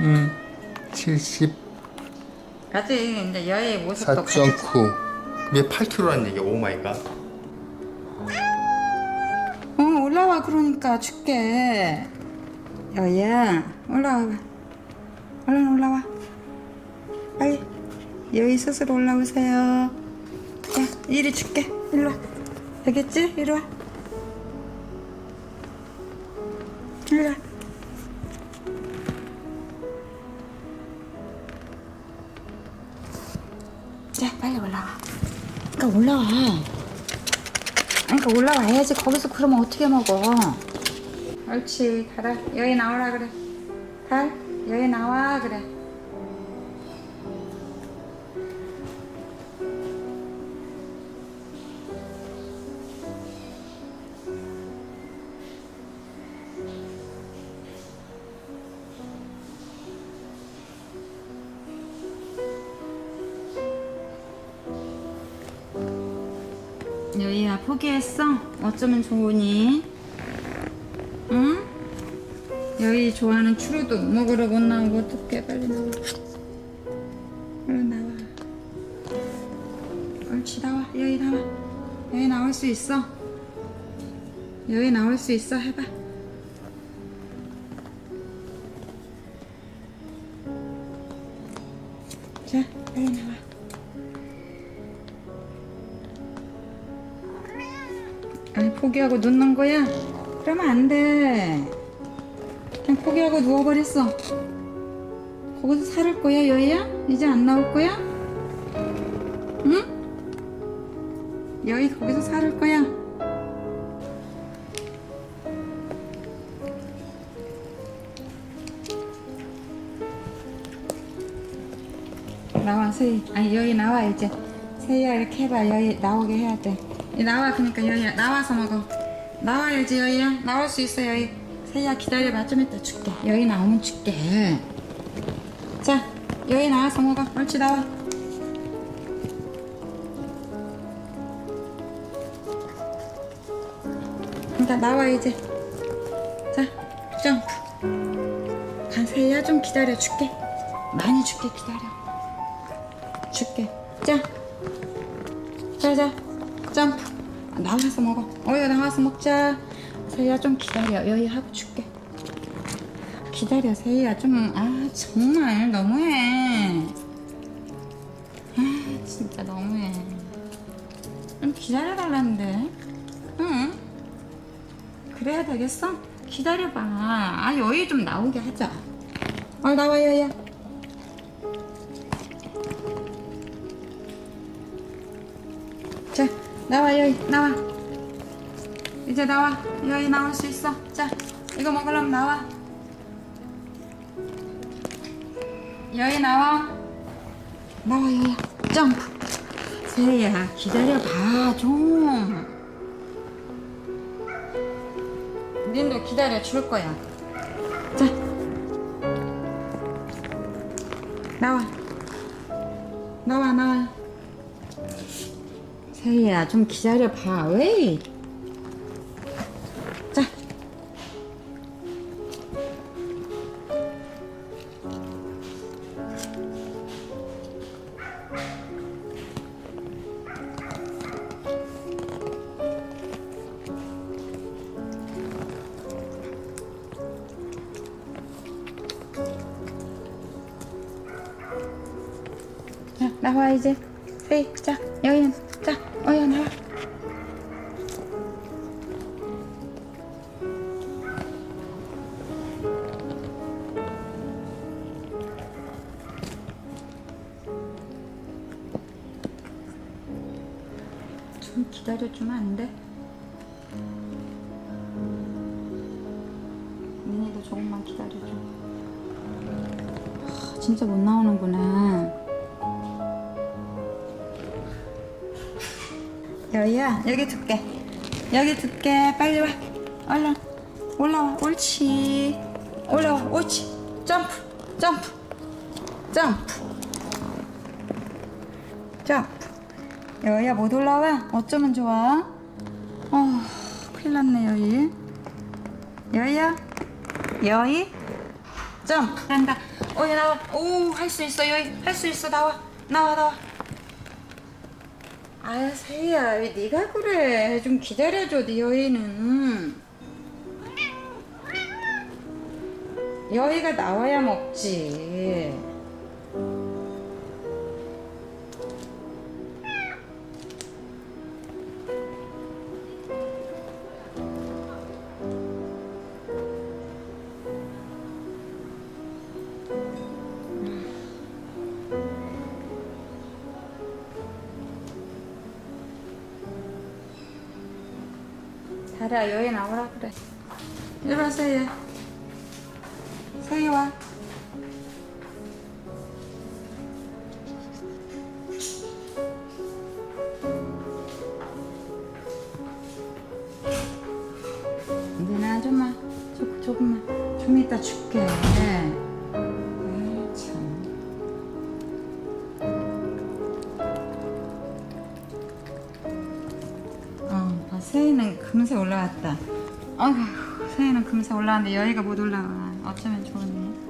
음, 74.9. 가지 이제 여의 모습도 가지. 얘 8kg라는 얘기야. 오 마이 갓. 어 올라와 그러니까 줄게 여야 올라와 봐 얼른 올라와 빨리 여기 스스로 올라오세요 자 이리 줄게 일로 와 되겠지? 이리 와 이리 와 올라와. 그러니까 올라와야지. 거기서 그러면 어떻게 먹어? 옳지. 달아. 여기 나오라 그래. 달. 여기 나와 그래. 여희야 포기했어? 어쩌면 좋으니? 응? 여희 좋아하는 추루도 먹으러 못 나오고 어떡해 빨리 나와. 얼른 나와. 옳지 나와. 여기 나와. 여기 나올 수 있어? 여기 나올 수 있어? 해봐. 자 빨리 나와 포기하고 눕는 거야? 그러면 안 돼. 그냥 포기하고 누워버렸어. 거기서 살을 거야, 여희야? 이제 안 나올 거야? 응? 여희 거기서 살을 거야? 나와, 세희. 아니, 여기 나와, 이제. 세희야, 이렇게 해봐. 여기 나오게 해야 돼. 이 나와, 그러니까 여희야. 나와서 먹어. 나와야지, 여희야. 나올 수 있어, 여희. 세희야, 기다려봐. 좀 이따 줄게. 여기 나오면 줄게. 자, 여기 나와서 먹어. 옳지, 나와. 그러니까 나와, 이제. 자, 점프. 간 세희야, 좀 기다려. 줄게. 많이 줄게, 기다려. 줄게. 자. 자, 자. 점프. 아, 나와서 먹어. 어여 나와서 먹자. 세희야 좀 기다려. 여기 하고 줄게. 기다려, 세희야 좀. 아, 정말 너무해. 아, 진짜 너무해. 좀 기다려달라는데. 응? 그래야 되겠어? 기다려봐. 아, 여기 좀 나오게 하자. 어, 나와, 여야. 자, 나와 여기 나와. 이제 나와. 여기 나올 수 있어. 자, 이거 먹으려면 나와. 여기 나와. 나와 여기. 점프. 세야 기다려봐 좀. 닌도 기다려 줄 거야. 자, 나와. 나와 나와. 세희야 좀 기다려봐. 왜? 자. 자, 나와 이제 세희 자 여기는 자 어여 나와 좀 기다려주면 안 돼? 민이도 조금만 기다려줘. 하, 진짜 못 나오는구나 여기야 여기 둘게 여기 둘게 빨리 와. 얼른 올라와 옳지. 올라와 옳지. 점프 점프 점프. 점프. 여기야 못 올라와? 어쩌면 좋아? 어 큰일 났네 여기. 여기야? 여기? 점프. 한다. 어이 나와. 오 할 수 있어 여기. 할 수 있어 나와. 나와 나와. 아야 세희야 왜 네가 그래 좀 기다려줘 네 여인은. 여희가 나와야 먹지. 자리야 여기 나오라 그래. 이리 와 세희야. 세희 와. 이제는 좀만 조, 조금만 좀 이따 줄게. 아휴, 세희는 금세 올라왔는데 여기가 못 올라와. 어쩌면 좋으니.